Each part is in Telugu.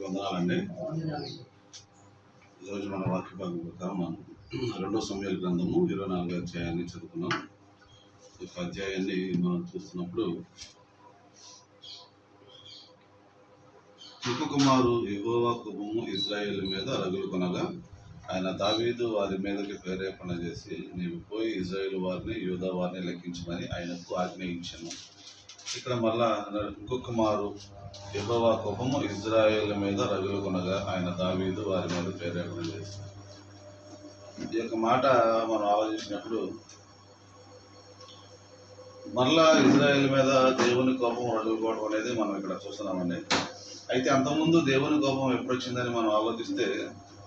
అందరికీ వందనాలండి. ఈరోజు మన వాక్య భాగం ప్రకారం మనం రెండో సమయాల గ్రంథము ఇరవై నాలుగు అధ్యాయాన్ని చదువుకున్నాం. ఈ అధ్యాయాన్ని మనం చూస్తున్నప్పుడు ఇంకొక కుమారు యెహోవా కోపము ఇజ్రాయేల్ మీద రగులు కొనగా ఆయన దావీదు వారి మీదకి ప్రేరేపణ చేసి నీవు పోయి ఇజ్రాయేల్ వారిని యూదా వారిని లెక్కించమని ఆయనకు ఆజ్ఞయించాను. ఇక్కడ మళ్ళా అన్నాడు, ఇంకొక మారు యెహోవా కోపము ఇజ్రాయేల్ మీద రగులు కొనగా ఆయన దావీదు వారి మీద ప్రేరేపణ చేసింది ఈ యొక్క మాట మనం ఆలోచించినప్పుడు మరలా ఇజ్రాయేల్ మీద దేవుని కోపం రగులుకోవడం అనేది మనం ఇక్కడ చూస్తున్నామండి. అయితే అంతకుముందు దేవుని కోపం ఎప్పుడు వచ్చిందని మనం ఆలోచిస్తే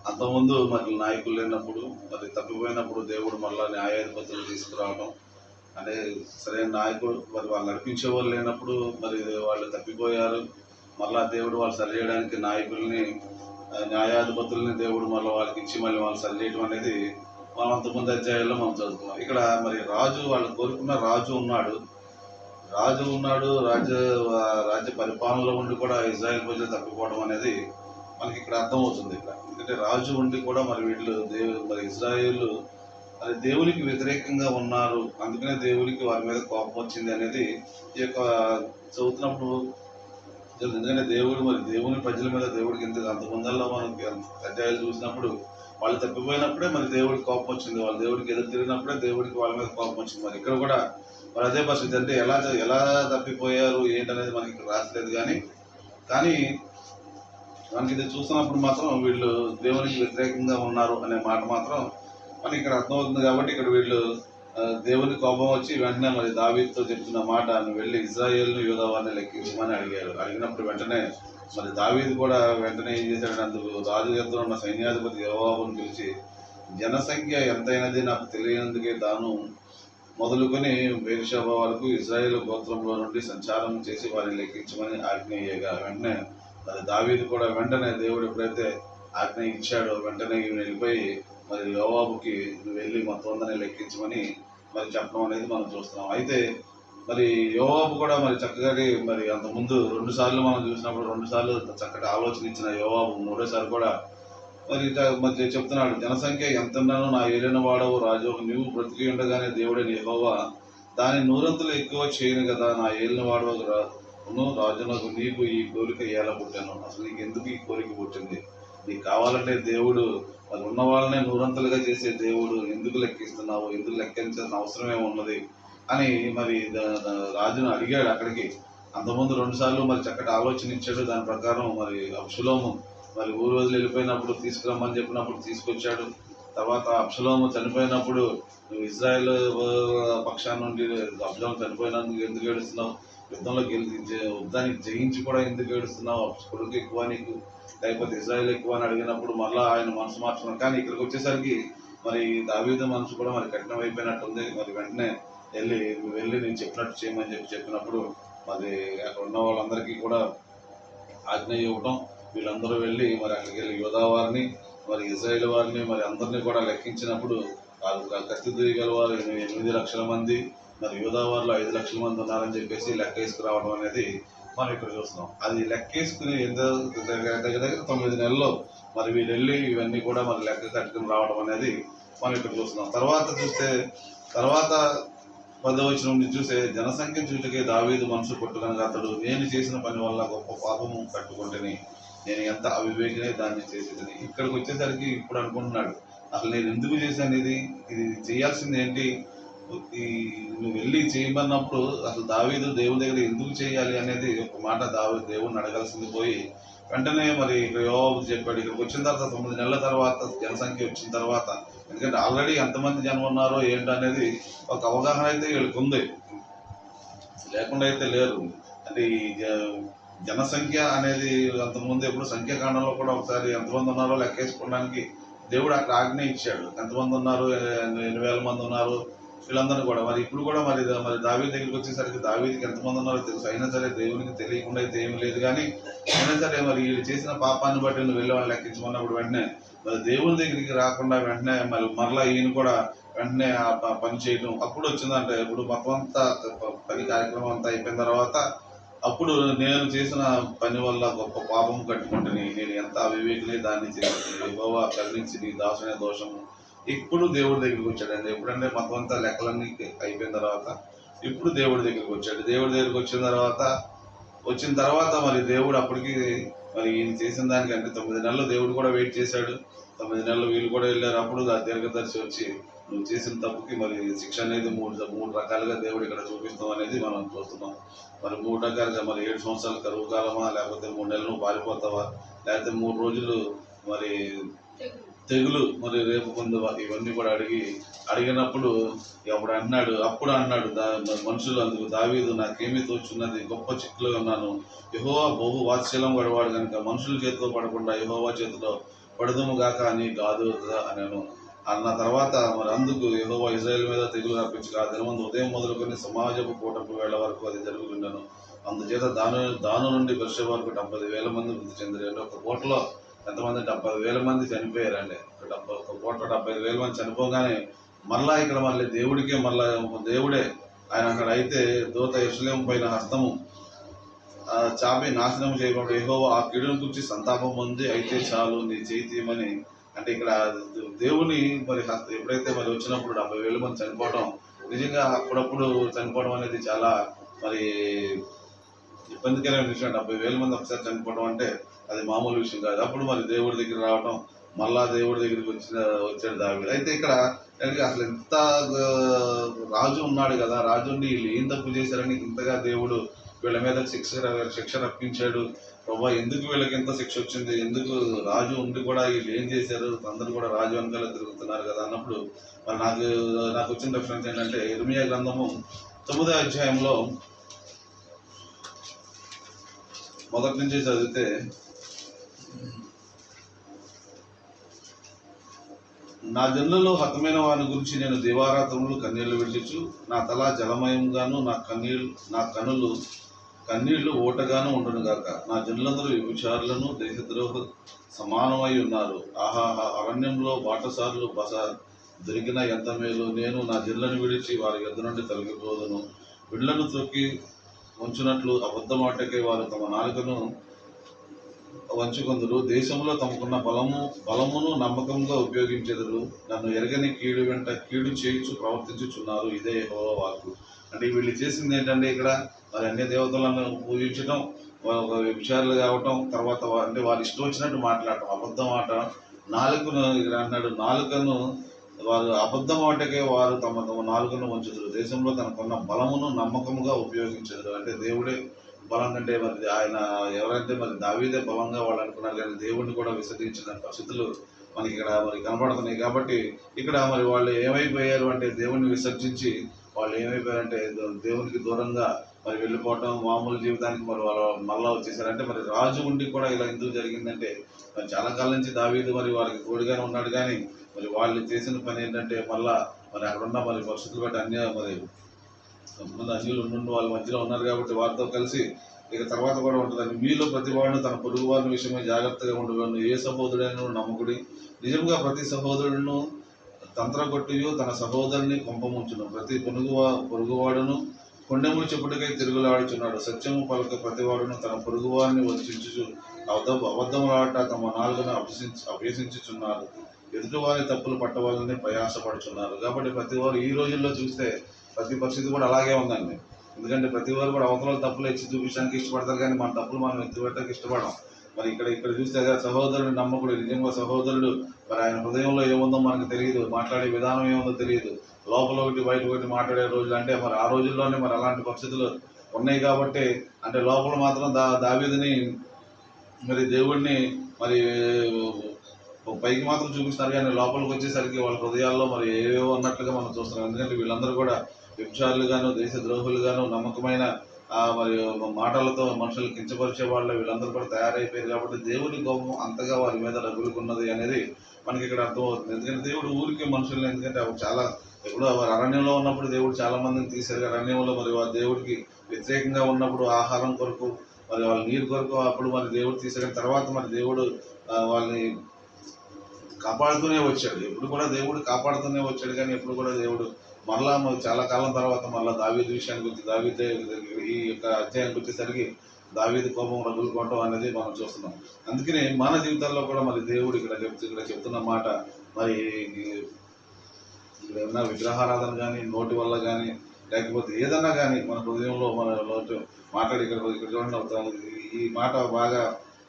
అంతకుముందు మరి నాయకులు లేనప్పుడు మరి తప్పిపోయినప్పుడు దేవుడు మళ్ళా న్యాయాధిపతులు తీసుకురావడం అంటే సరైన నాయకుడు మరి వాళ్ళు నడిపించే వాళ్ళు లేనప్పుడు మరి వాళ్ళు తప్పిపోయారు. మళ్ళా దేవుడు వాళ్ళు సరి చేయడానికి నాయకుల్ని న్యాయాధిపతుల్ని దేవుడు మళ్ళీ వాళ్ళకి ఇచ్చి మళ్ళీ వాళ్ళు సరి చేయడం అనేది మనం అంతకుముందు అధ్యాయంలో మనం చదువుకున్నాం. ఇక్కడ మరి రాజు వాళ్ళు కోరుకున్న రాజు ఉన్నాడు. రాజు ఉన్నాడు రాజ్య రాజ్య పరిపాలనలో ఉండి కూడా ఇజ్రాయెల్ ప్రజలు తప్పిపోవడం అనేది మనకి ఇక్కడ అర్థమవుతుంది ఇక్కడ. ఎందుకంటే రాజు ఉండి కూడా మరి వీళ్ళు దేవు మరి ఇజ్రాయేల్ మరి దేవునికి వ్యతిరేకంగా ఉన్నారు. అందుకనే దేవునికి వారి మీద కోపం వచ్చింది అనేది ఈ యొక్క చదువుతున్నప్పుడు ఎందుకంటే దేవుడు మరి దేవుని ప్రజల మీద దేవుడికి ఎంత అంత ముందల్లో మనకి అధ్యాయాలు చూసినప్పుడు వాళ్ళు తప్పిపోయినప్పుడే మరి దేవుడికి కోపం వచ్చింది. వాళ్ళు దేవుడికి ఎదురు తిరిగినప్పుడే దేవుడికి వాళ్ళ మీద కోపం వచ్చింది. మరి ఇక్కడ కూడా మరి అదే పరిస్థితి. అంటే ఎలా ఎలా తప్పిపోయారు? ఏంటనేది మనకి ఇక్కడ రాసలేదు కానీ కానీ మనకి ఇది చూస్తున్నప్పుడు మాత్రం వీళ్ళు దేవునికి వ్యతిరేకంగా ఉన్నారు అనే మాట మాత్రం మనకి ఇక్కడ అర్థమవుతుంది కాబట్టి ఇక్కడ వీళ్ళు దేవుని కోపం వచ్చి వెంటనే మరి దావీదుతో చెప్తున్న మాట వెళ్ళి ఇజ్రాయేల్ను యూదావాన్ని లెక్కించమని అడిగారు. అడిగినప్పుడు వెంటనే మరి దావీదు కూడా వెంటనే ఏం చేశాడు? అందుకు రాజు ఎదురు ఉన్న సైన్యాధిపతి యోబాబును పిలిచి జనసంఖ్య ఎంతైనది నాకు తెలియనందుకే తాను మొదలుకొని బేర్షాబ వరకు ఇజ్రాయేల్ గోత్రంలో నుండి సంచారం చేసి వారిని లెక్కించమని ఆజ్ఞ ఇయ్యగా వెంటనే మరి దావీదు కూడా వెంటనే దేవుడు ఎప్పుడైతే ఆజ్ఞ ఇచ్చాడో వెంటనే ఈయన వెళ్ళిపోయి మరి యోవాబుకి వెళ్ళి మొత్తం తొందరనే లెక్కించమని మరి చెప్పడం అనేది మనం చూస్తున్నాం. అయితే మరి యోవాబు కూడా మరి చక్కగా మరి అంత ముందు రెండు సార్లు మనం చూసినప్పుడు రెండు సార్లు చక్కటి ఆలోచన ఇచ్చిన యోవాబు మూడోసారి కూడా మరి మరి చెప్తున్నాడు జనసంఖ్య ఎంతన్నానో నా ఏలిన వాడవు రాజు నువ్వు బ్రతికి ఉండగానే దేవుడని యెహోవా దాని నూరంతులు ఎక్కువ చేయను కదా నా ఏలిన వాడవు రాను రాజునకు నీకు ఈ కోరిక ఎలా పుట్టాను. అసలు నీకు ఎందుకు ఈ కోరిక పుట్టింది? నీకు కావాలంటే దేవుడు మరి ఉన్న వాళ్ళనే నూరంతలుగా చేసే దేవుడు ఎందుకు లెక్కిస్తున్నావు? ఎందుకు లెక్కించాల్సిన అవసరమే ఉన్నది? అని మరి రాజును అడిగాడు అక్కడికి. అంతకుముందు రెండు సార్లు మరి చక్కటి ఆలోచన ఇచ్చాడు. దాని ప్రకారం మరి అప్సులోము మరి ఊరు వదిలి వెళ్ళిపోయినప్పుడు తీసుకురమ్మని చెప్పినప్పుడు తీసుకొచ్చాడు. తర్వాత అప్సలోము చనిపోయినప్పుడు నువ్వు ఇజ్రాయెల్ పక్షాన్ని నుండి అప్సలోము చనిపోయినందుకు ఎందుకు ఏడుస్తున్నావు? యుద్ధంలో గెలిచి యుద్ధానికి జయించి కూడా ఎందుకు ఏడుస్తున్నావు? కొడుకు ఎక్కువ నీకు లేకపోతే ఇజ్రాయెల్ ఎక్కువ అని అడిగినప్పుడు మళ్ళీ ఆయన మనసు మార్చుకున్నాం కానీ ఇక్కడికి వచ్చేసరికి మరి దావీద మనసు కూడా మరి కఠినం అయిపోయినట్టుంది మరి వెంటనే వెళ్ళి వెళ్ళి నేను చెప్పినట్టు చేయమని చెప్పి చెప్పినప్పుడు మరి అక్కడ ఉన్న వాళ్ళందరికీ కూడా ఆజ్ఞ ఇవ్వటం వీళ్ళందరూ వెళ్ళి మరి అక్కడికి వెళ్ళి యోధా వారిని మరి ఇజ్రాయేల్ వారిని మరి అందరినీ కూడా లెక్కించినప్పుడు వాళ్ళు కత్తి తిరిగల వారు ఎనిమిది లక్షల మంది మరి యోధా ఐదు లక్షల మంది ఉన్నారని చెప్పేసి లెక్క వేసుకురావడం అనేది మనం ఇక్కడ చూస్తున్నాం. అది లెక్కేసుకుని ఎంత దగ్గర దగ్గర దగ్గర తొమ్మిది నెలల్లో మరి వీళ్ళు వెళ్ళి ఇవన్నీ కూడా మరి లెక్క కట్టుకుని రావడం అనేది మనం ఇక్కడ చూస్తున్నాం. తర్వాత చూస్తే తర్వాత పదవచనం నుండి చూసే జనసంఖ్య చూటకే దావీదు మనసు కొట్టుకనగా అతడు నేను చేసిన పని వల్ల గొప్ప పాపము కట్టుకుంటేని నేను ఎంత అవివేకనే దాన్ని చేసేదని. ఇక్కడికి వచ్చేసరికి ఇప్పుడు అనుకుంటున్నాడు అసలు నేను ఎందుకు చేశాను ఇది? ఇది చేయాల్సింది ఏంటి? ఈ నువ్వు వెళ్ళి చేయమన్నప్పుడు అసలు దావీదు దేవుని దగ్గర ఎందుకు చేయాలి అనేది ఒక మాట దావి దేవుడిని అడగాల్సింది పోయి వెంటనే మరి ఇక్కడ చెప్పాడు ఇక్కడికి వచ్చిన తర్వాత తొమ్మిది నెలల తర్వాత జనసంఖ్య వచ్చిన తర్వాత ఎందుకంటే ఆల్రెడీ ఎంతమంది జనం ఉన్నారో ఏంటనేది ఒక అవగాహన అయితే వీళ్ళకి ఉంది. లేకుండా అయితే లేరు. అంటే ఈ జ- జనసంఖ్య అనేది అంతకుముందు ఎప్పుడు సంఖ్యాకాండంలో కూడా ఒకసారి ఎంతమంది ఉన్నారో లెక్కేసుకోవడానికి దేవుడు అక్కడ ఆజ్ఞ ఇచ్చాడు. ఎంతమంది ఉన్నారు? ఎన్ని వేల మంది ఉన్నారు? వీళ్ళందరూ కూడా మరి ఇప్పుడు కూడా మరి మరి దావీ దగ్గరికి వచ్చేసరికి దావీదికి ఎంతమంది ఉన్నారో తెలుసు. అయినా సరే దేవునికి తెలియకుండా అయితే ఏమి లేదు కానీ అయినా సరే మరి వీళ్ళు చేసిన పాపాన్ని బట్టి నువ్వు వెళ్ళి వాళ్ళని లెక్కించమన్నప్పుడు వెంటనే మరి దేవుని దగ్గరికి రాకుండా వెంటనే మరి మరలా ఈయన కూడా వెంటనే పని చేయడం అప్పుడు వచ్చిందంటే ఇప్పుడు మొత్తం అంతా పని కార్యక్రమం అంతా అయిపోయిన తర్వాత అప్పుడు నేను చేసిన పని వల్ల గొప్ప పాపం కట్టుకుంటుని నేను ఎంత అవివేకిని దాన్ని చేసి బాబా కరుణించి నీ దాసునే దోషము ఇప్పుడు దేవుడి దగ్గరికి వచ్చాడండి ఎప్పుడంటే మొత్తం అంతా లెక్కలన్నీ అయిపోయిన తర్వాత ఇప్పుడు దేవుడి దగ్గరికి వచ్చాడు. దేవుడి దగ్గరికి వచ్చిన తర్వాత వచ్చిన తర్వాత మరి దేవుడు అప్పటికి మరి ఈయన చేసిన దానికంటే తొమ్మిది నెలలు దేవుడు కూడా వెయిట్ చేశాడు. తొమ్మిది నెలలు వీళ్ళు కూడా వెళ్ళారు. అప్పుడు ఆ దీర్ఘదర్శి వచ్చి నువ్వు చేసిన తప్పుకి మరి శిక్ష అనేది మూడు మూడు రకాలుగా దేవుడు ఇక్కడ చూపిస్తాం అనేది మనం చూస్తున్నాం. మరి మూడు రకాలుగా మరి ఏడు సంవత్సరాలు కరువు కాలమా? లేకపోతే మూడు నెలలు పారిపోతావా? లేకపోతే మూడు రోజులు మరి తెగులు మరి రేపు కొందు ఇవన్నీ కూడా అడిగి అడిగినప్పుడు అప్పుడు అన్నాడు అప్పుడు అన్నాడు దా మనుషులు అందుకు దావీదు నాకేమీ తోచున్నది గొప్ప చిక్కులో ఉన్నాను. యహోవా బహు వాత్సల్యం పడవాడు కనుక మనుషుల చేతిలో పడకుండా యహోవా చేతిలో పడదుము గాక అని కాదు అనను. అన్న తర్వాత మరి అందుకు యహోవా ఇజ్రాయెల్ మీద తెగులు రప్పించక ఆ దినమందు ఉదయం మొదలుకొని సమాజపు కూటపు వేళ వరకు అది జరుగుతుండను. అందుచేత దాను దాను నుండి వర్ష వరకు డెబ్బై వేల మంది మృతి చెందారు ఒక కోటలో ఎంతమంది? డెబ్బై వేల మంది చనిపోయారండి. డెబ్బై ఒక కోట్ల డెబ్బై వేల మంది చనిపోగానే మరలా ఇక్కడ మళ్ళీ దేవుడికే మళ్ళా దేవుడే. ఆయన అక్కడ అయితే దూత యశ్లేం పైన హస్తము ఆ చాపి నాశనం చేయబడి ఏహో ఆ కీడును గురించి సంతాపం ఉంది అయితే చాలు నీ చేయి తీయమని. అంటే ఇక్కడ దేవుని మరి హస్త ఎప్పుడైతే మరి వచ్చినప్పుడు డెబ్బై వేల మంది చనిపోవడం నిజంగా అప్పుడప్పుడు చనిపోవడం అనేది చాలా మరి ఇబ్బందికరమైన విషయం. డెబ్బై వేల మంది ఒకసారి చనిపోవడం అంటే అది మామూలు విషయం కాదు. అప్పుడు మరి దేవుడి దగ్గర రావడం మళ్ళా దేవుడి దగ్గరికి వచ్చిన వచ్చాడు దావి అయితే ఇక్కడ అసలు ఎంత రాజు ఉన్నాడు కదా రాజుని వీళ్ళు ఏం తప్పు చేశారని ఇంతగా దేవుడు వీళ్ళ మీద శిక్ష శిక్ష రప్పించాడు. ప్రభా ఎందుకు వీళ్ళకి ఎంత శిక్ష వచ్చింది? ఎందుకు రాజు ఉండి కూడా వీళ్ళు ఏం చేశారు? అందరూ కూడా రాజు వెనకాల తిరుగుతున్నారు కదా అన్నప్పుడు మరి నాకు నాకు వచ్చిన రిఫరెన్స్ ఏంటంటే ఇర్మియా గ్రంథము తొమ్మిదో అధ్యాయంలో మొదటి నుంచి చదివితే నా జన్లలో హతమైన వారి గురించి నేను దివారాత్రములు కన్నీళ్ళు విడిచు నా తల జలమయంగాను నా కన్నీళ్ళు నా కనులు కన్నీళ్ళు ఓటగాను ఉండను గాక. నా జనులందరూ విచారులను దేశద్రోహ సమానమై ఉన్నారు. ఆహా అరణ్యంలో బాటసార్లు బస దొరికిన ఎంత మేలు నేను నా జిల్లను విడిచి వారి యొద్ద నుండి తొలగిపోదును. విడ్లను తొక్కి ఉంచునట్లు అబద్ధమాటకే వారు తమ నాలుకను వంచుకొందురు. దేశంలో తమకున్న బలము బలమును నమ్మకంగా ఉపయోగించెదరు. నన్ను ఎరగని కీడు వెంట కీడు చేయించు ప్రవర్తించుచున్నారు. ఇదే యెహోవా వాక్కు. అంటే వీళ్ళు చేసింది ఏంటంటే ఇక్కడ వారి అన్ని దేవతలను పూజించడం విషయాలు కావటం తర్వాత అంటే వారు ఇష్టం వచ్చినట్టు మాట్లాడటం. అబద్ధం ఆట నాలుకను ఇక్కడ అన్నాడు. నాలుకను వారు అబద్ధం ఆటకే వారు తమ తమ నాలుగును ఉంచుదురు దేశంలో తనకున్న బలమును నమ్మకముగా ఉపయోగించదురు. అంటే దేవుడే బలం కంటే మరి ఆయన ఎవరైతే మరి దావీదే బలంగా వాళ్ళు అనుకున్నారు కానీ దేవుడిని కూడా విసర్జించిన పరిస్థితులు మనకి ఇక్కడ మరి కనబడుతున్నాయి. కాబట్టి ఇక్కడ మరి వాళ్ళు ఏమైపోయారు అంటే దేవుణ్ణి విసర్జించి వాళ్ళు ఏమైపోయారంటే దేవునికి దూరంగా మరి వెళ్ళిపోవటం మామూలు జీవితానికి మరి వాళ్ళు మళ్ళా వచ్చేసారంటే మరి రాజు ఉండి కూడా ఇలా ఎందుకు జరిగిందంటే మరి చాలా కాలం నుంచి దావీదు మరి వారికి తోడుగానే ఉన్నాడు కానీ మరి వాళ్ళు చేసిన పని ఏంటంటే మళ్ళా మరి అక్కడున్న మరి పరిస్థితులు బట్టి అన్య మరి. కొంతమంది అన్యులు ఉండి వాళ్ళ మధ్యలో ఉన్నారు కాబట్టి వారితో కలిసి ఇక తర్వాత కూడా ఉంటుందని మీలో ప్రతి వాడిని తన పొరుగు వారి విషయమై జాగ్రత్తగా ఉండగలను. ఏ సహోదరుడైనా నమ్మకుడి. నిజంగా ప్రతి సహోదరుడును తంత్రగొట్టియు తన సహోదరుని కొంపముంచును. ప్రతి పొరుగు పొరుగువాడును కొండెములు చెప్పుటకై తిరుగులాడుచున్నాడు. సత్యము పలక ప్రతివాడును తన పొరుగువారిని వంచుచు అబద్ధ అబద్ధములాట తమ నాలుగును అభ్యసించు అభ్యసించుచున్నారు ఎదుటివారి తప్పులు పట్టవాలని ప్రయాసపడుచున్నారు కాబట్టి ప్రతి వారు ఈ రోజుల్లో చూస్తే ప్రతి పరిస్థితి కూడా అలాగే ఉందండి. ఎందుకంటే ప్రతి వారు కూడా అవతల తప్పులు ఇచ్చి చూపించడానికి ఇష్టపడతారు కానీ మన తప్పులు మనం ఎత్తి పెట్టడానికి ఇష్టపడం మరి ఇక్కడ ఇక్కడ చూస్తే సహోదరుడు నమ్మకుడు నిజంగా సహోదరుడు మరి ఆయన హృదయంలో ఏముందో మనకు తెలియదు. మాట్లాడే విధానం ఏముందో తెలియదు. లోపల ఒకటి బయట ఒకటి మాట్లాడే రోజులు అంటే మరి ఆ రోజుల్లోనే మరి అలాంటి పరిస్థితులు ఉన్నాయి కాబట్టి అంటే లోపల మాత్రం దా దావీదిని మరి దేవుడిని మరి పైకి మాత్రం చూపిస్తారు కానీ లోపలికి వచ్చేసరికి వాళ్ళ హృదయాల్లో మరి ఏవేవో అన్నట్లుగా మనం చూస్తున్నాం. ఎందుకంటే వీళ్ళందరూ కూడా వ్యభిచారులుగాను దేశ ద్రోహులుగాను నమ్మకమైన మరి మాటలతో మనుషులు కించపరిచే వాళ్ళు వీళ్ళందరూ కూడా తయారైపోయారు కాబట్టి దేవుని కోపం అంతగా వారి మీద రగులుకున్నది అనేది మనకి ఇక్కడ అర్థమవుతుంది. ఎందుకంటే దేవుడు ఊరికే మనుషుల్ని ఎందుకంటే చాలా ఎప్పుడో వారు అరణ్యంలో ఉన్నప్పుడు దేవుడు చాలా మందిని తీశారు. అరణ్యంలో మరి వారి దేవుడికి వ్యతిరేకంగా ఉన్నప్పుడు ఆహారం కొరకు మరి వాళ్ళ నీరు కొరకు అప్పుడు మరి దేవుడు తీసాడు తర్వాత మరి దేవుడు వాళ్ళని కాపాడుతూనే వచ్చాడు. ఎప్పుడు కూడా దేవుడు కాపాడుతూనే వచ్చాడు కానీ ఎప్పుడు కూడా దేవుడు మరలా చాలా కాలం తర్వాత మరలా దావీదు విషయానికి వచ్చి దావీదు ఈ యొక్క అధ్యాయానికి వచ్చేసరికి దావీదు కోపం రగులుకోవటం అనేది మనం చూస్తున్నాం. అందుకనే మన జీవితాల్లో కూడా మరి దేవుడు ఇక్కడ చెప్తూ ఇక్కడ చెప్తున్న మాట మరి ఇక్కడ ఏమన్నా విగ్రహారాధన కానీ నోటి వల్ల కానీ లేకపోతే ఏదన్నా కానీ మన హృదయంలో మన మాట్లాడి ఇక్కడ ఇక్కడ చూడండి ఈ మాట బాగా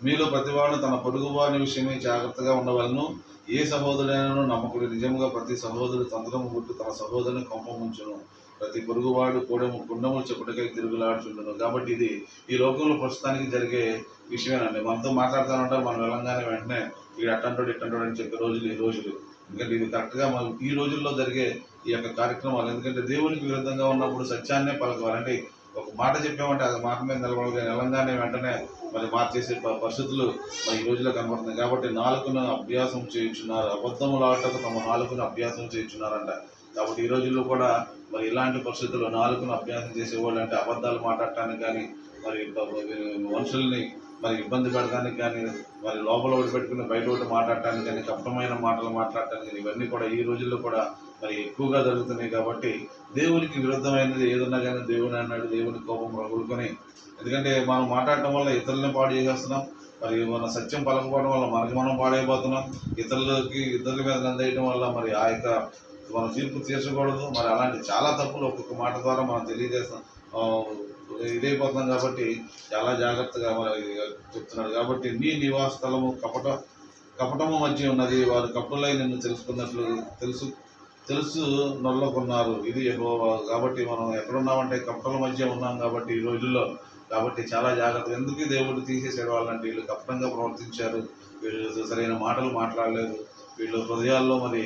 మీలో ప్రతివాడు తన పొరుగు వారిని విషయమే జాగ్రత్తగా ఉండవలను. ఏ సహోదరుడైనను నమ్మకుడు నిజంగా ప్రతి సహోదరుడు తంత్రము గుట్టు తన సహోదరుని కొంపముంచును ప్రతి పొరుగువాడు కూడము కుండము చెప్పుటకై తిరుగులాడుచుండును. కాబట్టి ఇది ఈ లోకంలో ప్రస్తుతానికి జరిగే విషయమేనండి. మనతో మాట్లాడుతూ ఉంటారు మనం వెళ్ళంగానే వెంటనే వీడు అట్టంటాడు ఇట్టంటాడు అని చెప్పే రోజులు ఈ రోజులు. ఎందుకంటే ఇది కరెక్ట్గా మనం ఈ రోజుల్లో జరిగే ఈ యొక్క కార్యక్రమాలు. ఎందుకంటే దేవునికి విరుద్ధంగా ఉన్నప్పుడు సత్యాన్నే పలకవాలి. అంటే ఒక మాట చెప్పామంటే అది మాట మీద నిలబడగా నిలంగానే వెంటనే మరి మార్చేసే ప- పరిస్థితులు మరి ఈ రోజుల్లో కనబడుతున్నాయి. కాబట్టి నాలుగును అభ్యాసం చేయించున్నారు. అబద్ధములాటకు తమ నాలుగును అభ్యాసం చేయించున్నారంట. కాబట్టి ఈ రోజుల్లో కూడా మరి ఇలాంటి పరిస్థితుల్లో నాలుగును అభ్యాసం చేసేవాళ్ళు అంటే అబద్ధాలు మాట్లాడటానికి కానీ మరి మనుషుల్ని మరి ఇబ్బంది పెడటానికి కానీ మరి లోపల ఒకటి పెట్టుకుని బయట ఒకటి మాట్లాడటానికి కానీ కష్టమైన మాటలు మాట్లాడటానికి కానీ ఇవన్నీ కూడా ఈ రోజుల్లో కూడా మరి ఎక్కువగా జరుగుతున్నాయి. కాబట్టి దేవునికి విరుద్ధమైనది ఏదన్నా కానీ దేవుని అన్నాడు దేవుని కోపం రగులుకొని. ఎందుకంటే మనం మాట్లాడటం వల్ల ఇతరులని పాడు చేసేస్తున్నాం. మరి మన సత్యం పలకపోవడం వల్ల మనకి మనం పాడైపోతున్నాం. ఇతరులకి ఇతరుల మీద నిందేయడం వల్ల మరి ఆ యొక్క మనం తీర్పు తీర్చకూడదు. మరి అలాంటి చాలా తప్పులు ఒక్కొక్క మాట ద్వారా మనం తెలియజేస్తాం ఇదైపోతున్నాం కాబట్టి చాలా జాగ్రత్తగా మరి చెప్తున్నాడు. కాబట్టి నీ నివాస స్థలము కపట కపటము మధ్య ఉన్నది. వారు కపటలై నిన్ను తెలుసుకున్నట్లు తెలుసు. తెలుసు నొల్లకున్నారు ఇది యెహోవా. కాబట్టి మనం ఎక్కడున్నామంటే కప్పల మధ్య ఉన్నాం కాబట్టి ఈ రోజుల్లో కాబట్టి చాలా జాగ్రత్త ఎందుకు దేవుడు తీసేసాడు వాళ్ళంటే వీళ్ళు కపటంగా ప్రవర్తించారు. వీళ్ళు సరైన మాటలు మాట్లాడలేదు. వీళ్ళు హృదయాల్లో మరి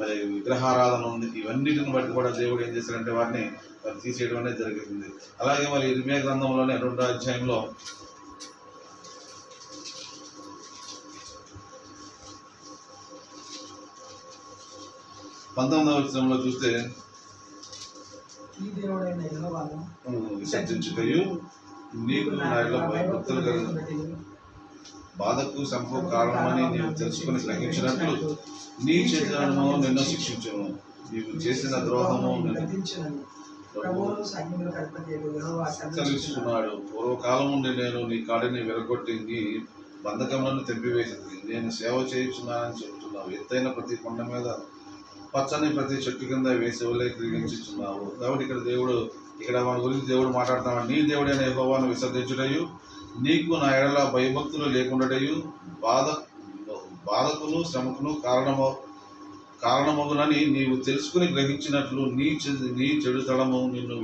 మరి విగ్రహారాధన ఉంది. ఇవన్నిటిని బట్టి కూడా దేవుడు ఏం చేశాడంటే వారిని మరి తీసేయడం అనేది జరుగుతుంది అలాగే మరి ఇర్మియా గ్రంథంలోనే రెండో అధ్యాయంలో పంతొమ్మిదవ వచనంలో చూస్తే విసర్జించుటయు. నీకు నా భక్తులు కలిగిన బాధకు సంభవ కారణమని నీవు తెలుసుకుని గ్రహించినట్లు నీ చేతులను నిన్ను శిక్షించును. నీవు చేసిన ద్రోహము తెలుసుకున్నాడు పూర్వకాలం నుండి నేను నీ కాడిని విరగొట్టి నీ బంధకములను తెంపివేసింది. నేను సేవ చేయుచున్నానని చెబుతున్నావు. ఎత్తైన ప్రతి కొండ మీద పచ్చని ప్రతి చెట్టు కింద వేసేవలే వల్లే కాబట్టి ఇక్కడ దేవుడు ఇక్కడ మన గురించి దేవుడు మాట్లాడుతున్నాడు. నీ దేవుడైన యహోవాను విసర్జించుటయు నీకు నా ఎడల భయభక్తులు లేకుండాటయు బాధ బాధకును శ్రమకును కారణము కారణమగునని నీవు తెలుసుకుని గ్రహించినట్లు నీ చె- నీ చెడుతడము నిన్ను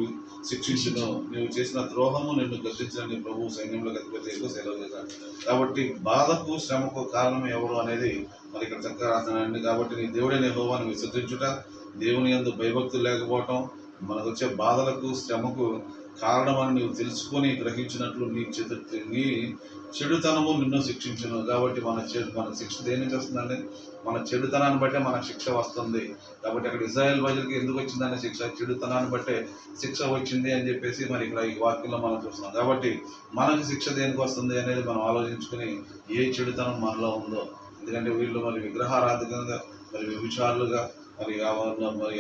శిక్షించును. నీవు చేసిన ద్రోహము నిన్ను గద్దించడానికి ప్రభు. సైన్యంలో గతిపతి సెలవు చేశాను కాబట్టి బాధకు శ్రమకు కారణం ఎవరు అనేది మరి ఇక్కడ చక్కగా రాస్తున్నాడండి కాబట్టి నీ దేవుడైన హోవాన్ని విసర్జించుట దేవుని ఎందు భయభక్తులు లేకపోవటం మనకు వచ్చే బాధలకు శ్రమకు కారణమని నీవు తెలుసుకొని గ్రహించినట్లు నీ చెడు నీ చెడుతనము నిన్ను శిక్షించను. కాబట్టి మన చెడు మన శిక్ష దేని నుంచి వస్తుందండి? మన చెడుతనాన్ని బట్టే మనకు శిక్ష వస్తుంది. కాబట్టి అక్కడ ఇజ్రాయెల్ ప్రజలకి ఎందుకు వచ్చిందనే శిక్ష? చెడుతనాన్ని బట్టే శిక్ష వచ్చింది అని చెప్పేసి మరి ఇక్కడ ఈ వాక్యంలో మనం చూస్తున్నాం. కాబట్టి మనకు శిక్ష దేనికి వస్తుంది అనేది మనం ఆలోచించుకుని ఏ చెడుతనం మనలో ఉందో ఎందుకంటే వీళ్ళు మరి విగ్రహారాధకంగా మరి విభిచారులుగా మరి మరి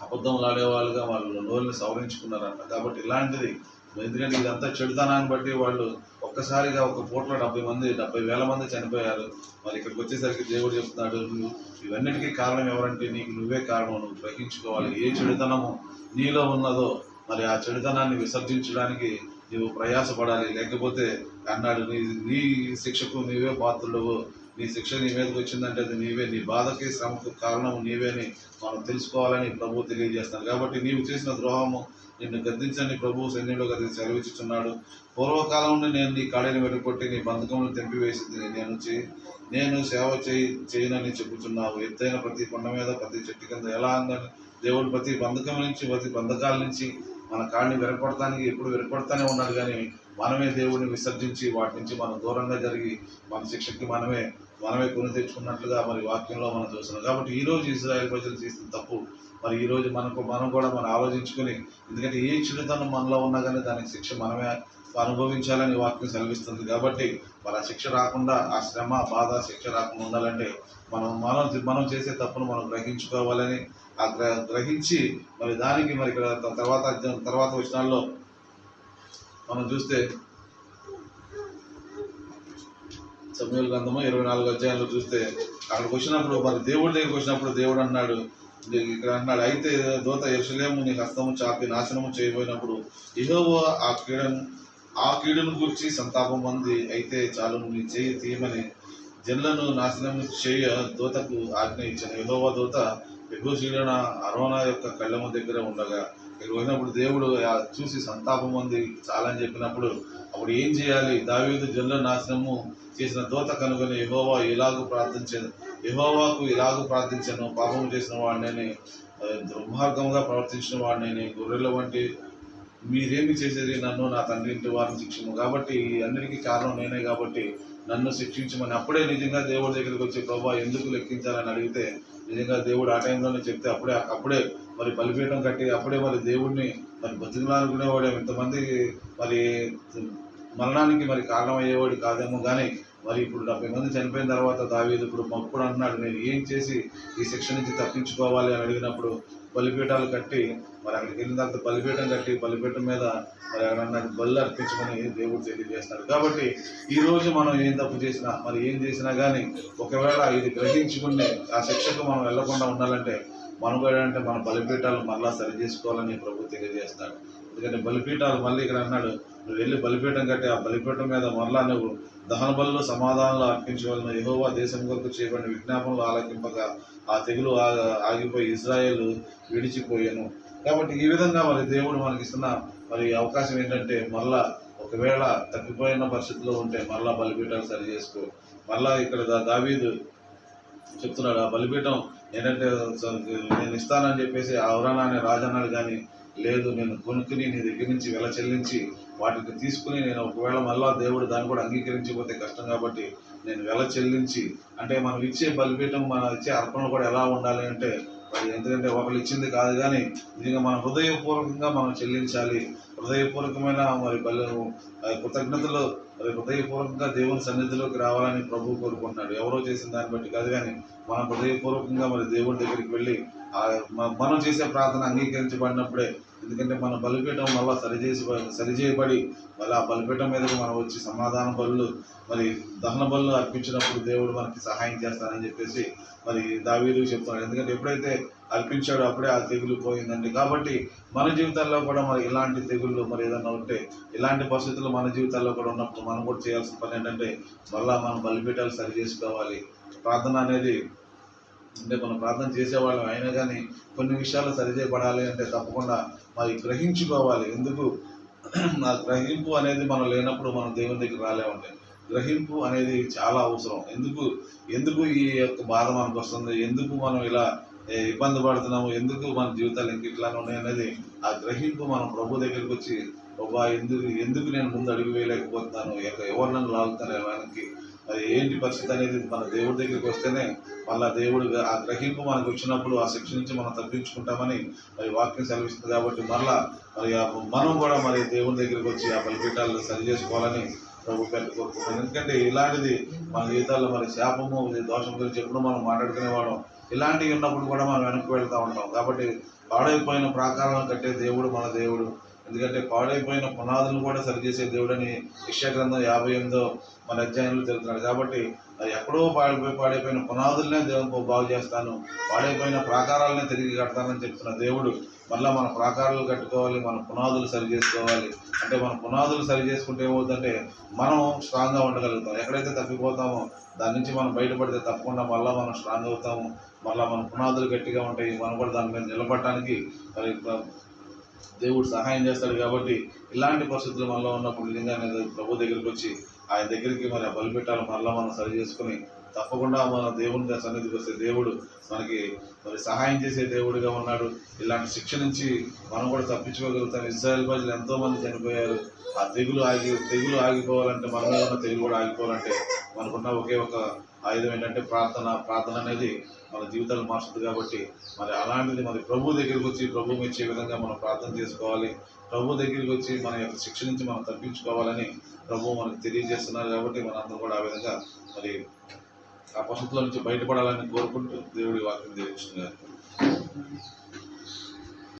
అబద్ధం ఆడేవాళ్ళుగా వాళ్ళు నోరుని సవరించుకున్నారంట. కాబట్టి ఇలాంటిది ఎందుకంటే ఇదంతా చెడుతనాన్ని బట్టి వాళ్ళు ఒక్కసారిగా ఒక పూటలో డెబ్బై మంది డెబ్బై వేల మంది చనిపోయారు. మరి ఇక్కడికి వచ్చేసరికి దేవుడు చెప్తున్నాడు నువ్వు ఇవన్నిటికీ కారణం ఎవరంటే నీకు నువ్వే కారణం నువ్వు గ్రహించుకోవాలి. ఏ చెడుతనము నీలో ఉన్నదో మరి ఆ చెడుతనాన్ని విసర్జించడానికి నువ్వు ప్రయాసపడాలి. లేకపోతే అన్నాడు నీ నీ శిక్షకు నీవే పాత్రుడవు నీ శిక్ష నీ మీదకి వచ్చిందంటే అది నీవే. నీ బాధకి శ్రమకు కారణం నీవే అని మనం తెలుసుకోవాలని ప్రభు తెలియజేస్తాను కాబట్టి నీవు చేసిన ద్రోహము నిన్ను గద్దించని ప్రభు సైన్యంలో గది సెలవిచ్చుచున్నాడు. పూర్వకాలం నుండి నేను నీ కాడిని వెలుకొట్టి నీ బంధకములను తెంపివేసింది నేను చే నేను సేవ చేయి చేయనని చెబుతున్నావు ఎత్తైన ప్రతి కొండ మీద ప్రతి చెట్టు కింద ఎలా అందని దేవుడు ప్రతి బంధకం నుంచి ప్రతి బంధకాల నుంచి మన కాడిని విరగొడటానికి ఎప్పుడు విరగొడతానే ఉన్నాడు. కానీ మనమే దేవుడిని విసర్జించి వాటి నుంచి మనం దూరంగా జరిగి మన శిక్షకి మనమే మనమే కొని తెచ్చుకున్నట్లుగా మరి వాక్యంలో మనం చూస్తున్నాం. కాబట్టి ఈరోజు రోజు ఇజ్రాయెల్ ప్రజలు చేసిన తప్పు మరి ఈరోజు మనకు మనం కూడా మనం ఆలోచించుకొని ఎందుకంటే ఏ చిన్నతనం మనలో ఉన్నా కానీ దానికి శిక్ష మనమే అనుభవించాలని వాక్యం సెలవిస్తుంది. కాబట్టి మరి ఆ శిక్ష రాకుండా ఆ శ్రమ బాధ శిక్ష రాకుండా ఉండాలంటే మనం మనం మనం చేసే తప్పును మనం గ్రహించుకోవాలని ఆ గ్ర గ్రహించి మరి దానికి మరి ఇక్కడ తర్వాత తర్వాత వచనాల్లో మనం చూస్తే సమయాల గ్రంథము ఇరవై నాలుగు అధ్యాయంలో చూస్తే అక్కడికి వచ్చినప్పుడు మరి దేవుడి దగ్గరికి వచ్చినప్పుడు దేవుడు అన్నాడు ఇక్కడ అన్నాడు అయితే దూత ఎరుసలేము నీ హస్తము చాపి నాశనము చేయబోయినప్పుడు ఇహోవో ఆ కీడను ఆ కీడును గురించి సంతాపం అంది అయితే చాలు నీ చేయి తీయమని జనులను నాశనం చేయ దూతకు ఆజ్ఞ ఇచ్చాను. దూత ఎగువ ఎగుసీడన అరోనా యొక్క కళ్ళము దగ్గర ఉండగా ఇక్కడ పోయినప్పుడు దేవుడు చూసి సంతాపం ఉంది చాలని చెప్పినప్పుడు అప్పుడు ఏం చేయాలి? దావీదు జనుల నాశనము చేసిన దోత కనుగొని యహోవా ఇలాగూ ప్రార్థించాను. యహోవాకు ఇలాగూ ప్రార్థించాను. పాపం చేసిన వాడిని దుర్మార్గంగా ప్రవర్తించిన వాడిని గొర్రెల వంటి మీరేమి చేసేది? నన్ను నా తండ్రి ఇంటి వారిని శిక్షము కాబట్టి అన్నిటికీ కారణం నేనే కాబట్టి నన్ను శిక్షించమని. అప్పుడే నిజంగా దేవుడి దగ్గరికి వచ్చి ప్రభా ఎందుకు లెక్కించాలని అడిగితే నిజంగా దేవుడు ఆ టైంలోనే చెప్తే అప్పుడే అప్పుడే మరి బలిపీఠం కట్టి అప్పుడే మరి దేవుడిని మరి బతికిలాడుకునేవాడు ఇంతమంది మరి మరణానికి మరి కారణమయ్యేవాడు కాదేమో కానీ మరి ఇప్పుడు డెబ్బై మంది చనిపోయిన తర్వాత దావీదు ఇప్పుడు అప్పుడు అన్నాడు నేను ఏం చేసి ఈ శిక్ష నుంచి తప్పించుకోవాలి? అని అడిగినప్పుడు బలిపీఠాలు కట్టి మరి అక్కడికి వెళ్ళిన తర్వాత బలిపీఠం కట్టి బలిపీఠం మీద మరి అన్నాడు బలి అర్పించమని దేవుడు తెలియజేస్తున్నాడు కాబట్టి ఈ రోజు మనం ఏం తప్పు చేసినా మరి ఏం చేసినా కానీ ఒకవేళ ఇది గ్రహించుకునే ఆ శిక్షకు మనం వెళ్ళకుండా ఉండాలంటే మనకు కూడా అంటే మన బలిపీఠాలు మళ్ళా సరి చేసుకోవాలని ప్రభు తెలియజేస్తాడు ఎందుకంటే బలిపీఠాలు మళ్ళీ ఇక్కడ అన్నాడు నువ్వు వెళ్ళి బలిపీఠం కట్టి ఆ బలిపీఠం మీద మరలా నువ్వు దహన బలు సమాధానాలు అర్పించవలను యహోవా దేశం కొరకు చేయబడిన విజ్ఞాపనలు ఆలకింపగా ఆ తెగులు ఆగిపోయి ఇజ్రాయేల్ విడిచిపోయాను. కాబట్టి ఈ విధంగా మరి దేవుడు మనకిస్తున్న మరి అవకాశం ఏంటంటే మళ్ళా ఒకవేళ తప్పిపోయిన పరిస్థితిలో ఉంటే మళ్ళా బలిపీఠాలు సరి చేసుకో. మళ్ళా ఇక్కడ దావీదు చెప్తున్నాడు ఆ బలిపీఠం ఏంటంటే స- నేను ఇస్తానని చెప్పేసి అవరాణ అనే రాజన్నాడు కానీ లేదు నేను కొనుక్కుని నీ దగ్గర నుంచి వెల చెల్లించి వాటిని తీసుకుని నేను ఒకవేళ మళ్ళా దేవుడు దాన్ని కూడా అంగీకరించిపోతే కష్టం కాబట్టి నేను వెల చెల్లించి అంటే మనం ఇచ్చే బలిపీఠం మనం ఇచ్చే అర్పణలు కూడా ఎలా ఉండాలి అంటే ఎందుకంటే ఒకరు ఇచ్చింది కాదు కానీ నిజంగా మనం హృదయపూర్వకంగా మనం చెల్లించాలి. హృదయపూర్వకమైన మరి బలి కృతజ్ఞతలు మరి హృదయపూర్వకంగా దేవుని సన్నిధిలోకి రావాలని ప్రభు కోరుకుంటున్నాడు. ఎవరో చేసిన దాన్ని బట్టి కాదు కానీ మనం హృదయపూర్వకంగా మరి దేవుడి దగ్గరికి వెళ్ళి మనం చేసే ప్రార్థన అంగీకరించబడినప్పుడే ఎందుకంటే మన బలిపీఠం మళ్ళీ సరిచేసి సరిచేయబడి మళ్ళీ ఆ బలిపీఠం మీదకి మనం వచ్చి సమాధాన బలులు మరి దహన బలులు అర్పించినప్పుడు దేవుడు మనకి సహాయం చేస్తానని చెప్పేసి మరి దావీలు చెప్తున్నాడు. ఎందుకంటే ఎప్పుడైతే అర్పించాడు అప్పుడే ఆ తెగులు పోయిందండి. కాబట్టి మన జీవితాల్లో కూడా మరి ఇలాంటి తెగుళ్ళు మరి ఏదైనా ఉంటే ఇలాంటి పరిస్థితులు మన జీవితాల్లో కూడా ఉన్నప్పుడు మనం కూడా చేయాల్సిన పని ఏంటంటే మళ్ళా మనం బలిపీఠాలు సరి చేసుకోవాలి. ప్రార్థన అనేది అంటే మనం ప్రార్థన చేసేవాళ్ళం. అయినా కానీ కొన్ని విషయాలు సరిచేయబడాలి అంటే తప్పకుండా మరి గ్రహించుకోవాలి. ఎందుకు? ఆ గ్రహింపు అనేది మనం లేనప్పుడు మనం దేవుని దగ్గర రాలేమండి. గ్రహింపు అనేది చాలా అవసరం. ఎందుకు? ఎందుకు ఈ యొక్క బాధ మనకు వస్తుంది? ఎందుకు మనం ఇలా ఇబ్బంది పడుతున్నాము ఎందుకు మన జీవితాలు ఇంక ఇట్లానే ఉన్నాయి అనేది ఆ గ్రహింపు మనం ప్రభు దగ్గరికి వచ్చి ప్రభా ఎందుకు ఎందుకు నేను ముందు అడుగు వేయలేకపోతున్నాను? ఎక్క- ఎవరు నన్ను లాగుతున్నారు వెనక్కి మరి ఏంటి పరిస్థితి అనేది మన దేవుడి దగ్గరికి వస్తేనే మళ్ళీ దేవుడు ఆ గ్రహింపు మనకు వచ్చినప్పుడు ఆ శిక్ష నుంచి మనం తప్పించుకుంటామని మరి వాక్యం సెలవిస్తుంది కాబట్టి మరలా మరి ఆ మనం కూడా మరి దేవుడి దగ్గరికి వచ్చి ఆ బలిపీఠాలను సరి చేసుకోవాలని ప్రభు పేరు కోరుకుంటున్నాను ఎందుకంటే ఇలాంటిది మన జీవితాల్లో మరి శాపము దోషం గురించి ఎప్పుడు మనం మాట్లాడుకునేవాళ్ళం. ఇలాంటివి ఉన్నప్పుడు కూడా మనం వెనక్కి వెళ్తూ ఉంటాం. కాబట్టి పాడైపోయిన ప్రాకారాలను కట్టే దేవుడు మన దేవుడు. ఎందుకంటే పాడైపోయిన పునాదులను కూడా సరిచేసే దేవుడని యెషయా గ్రంథం యాభై ఎనిమిదో మన అధ్యాయంలో తెలుస్తున్నాడు కాబట్టి అది ఎక్కడో పాడిపోయి పాడైపోయిన పునాదులనే దేవుడు బాగు చేస్తాను. పాడైపోయిన ప్రాకారాలనే తిరిగి కడతానని చెప్తున్న దేవుడు మళ్ళీ మన ప్రాకారాలు కట్టుకోవాలి మన పునాదులు సరి చేసుకోవాలి. అంటే మన పునాదులు సరి చేసుకుంటే ఏమవుతుందంటే మనం స్ట్రాంగ్గా ఉండగలుగుతాం. ఎక్కడైతే తప్పిపోతామో దాని నుంచి మనం బయటపడితే తప్పకుండా మళ్ళీ మనం స్ట్రాంగ్ అవుతాము. మళ్ళీ మన పునాదులు గట్టిగా ఉంటాయి. మనం కూడా దాని మీద నిలబడటానికి మరి దేవుడు సహాయం చేస్తాడు కాబట్టి ఇలాంటి పరిస్థితులు మనలో ఉన్నప్పుడు నిజంగా ప్రభు దగ్గరికి వచ్చి ఆయన దగ్గరికి మరి ఆ బలిపెట్టాలి మరలా మనం సరి చేసుకుని తప్పకుండా మన దేవుని సన్నిధికి వస్తే దేవుడు మనకి మరి సహాయం చేసే దేవుడిగా ఉన్నాడు. ఇలాంటి శిక్ష నుంచి మనం కూడా తప్పించుకోగలుగుతాం. ఇజ్రాయల్ ప్రజలు ఎంతోమంది చనిపోయారు. ఆ తెగులు ఆగి తెగులు ఆగిపోవాలంటే మన మీద ఉన్న తెగులు కూడా ఆగిపోవాలంటే మనకున్న ఒకే ఒక ఆయుధం ఏంటంటే ప్రార్థన. ప్రార్థన అనేది మన జీవితాలు మారుస్తుంది కాబట్టి మరి అలాంటిది మరి ప్రభు దగ్గరికి వచ్చి ప్రభు మెచ్చే విధంగా మనం ప్రార్థన చేసుకోవాలి. ప్రభు దగ్గరికి వచ్చి మన యొక్క శిక్ష నుంచి మనం తప్పించుకోవాలని ప్రభు మనకు తెలియజేస్తున్నారు కాబట్టి మనందరం కూడా ఆ విధంగా మరి ఆ పరిస్థితుల నుంచి బయటపడాలని కోరుకుంటూ దేవుడి వాక్యం తెలియజేస్తున్నారు.